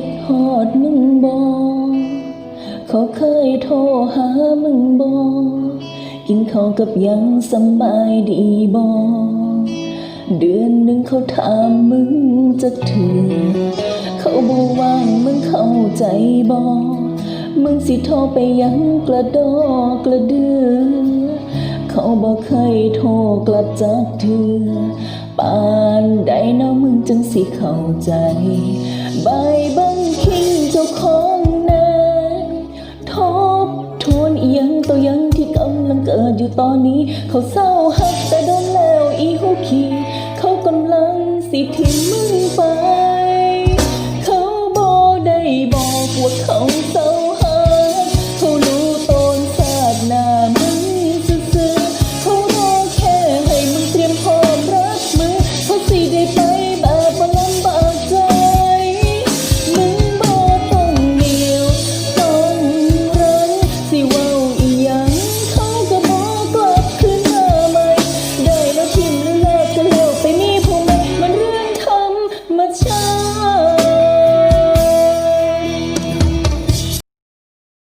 ดฮอดมึงบอเขาเคยโทรหามึงบอกินข้าวกับยังสบายดีบอเดือนหนึ่งเขาถามมึงจะถื่อเขาบอกว่างมึงเข้าใจบอมึงสิโทรไปยังกระดอกระเดือ เขาบอกเคยโทรกลับจากเธอปานใดเนาะมึงจังสิเข้าใจ ใบบังคิงเจ้าของนายทบทวนอียังตัวยังที่กำลังเกิดอยู่ตอนนี้ เขาเศร้าหักแต่โดนแล้วอีหูขีเขากำลังสิทิ้งมึงไป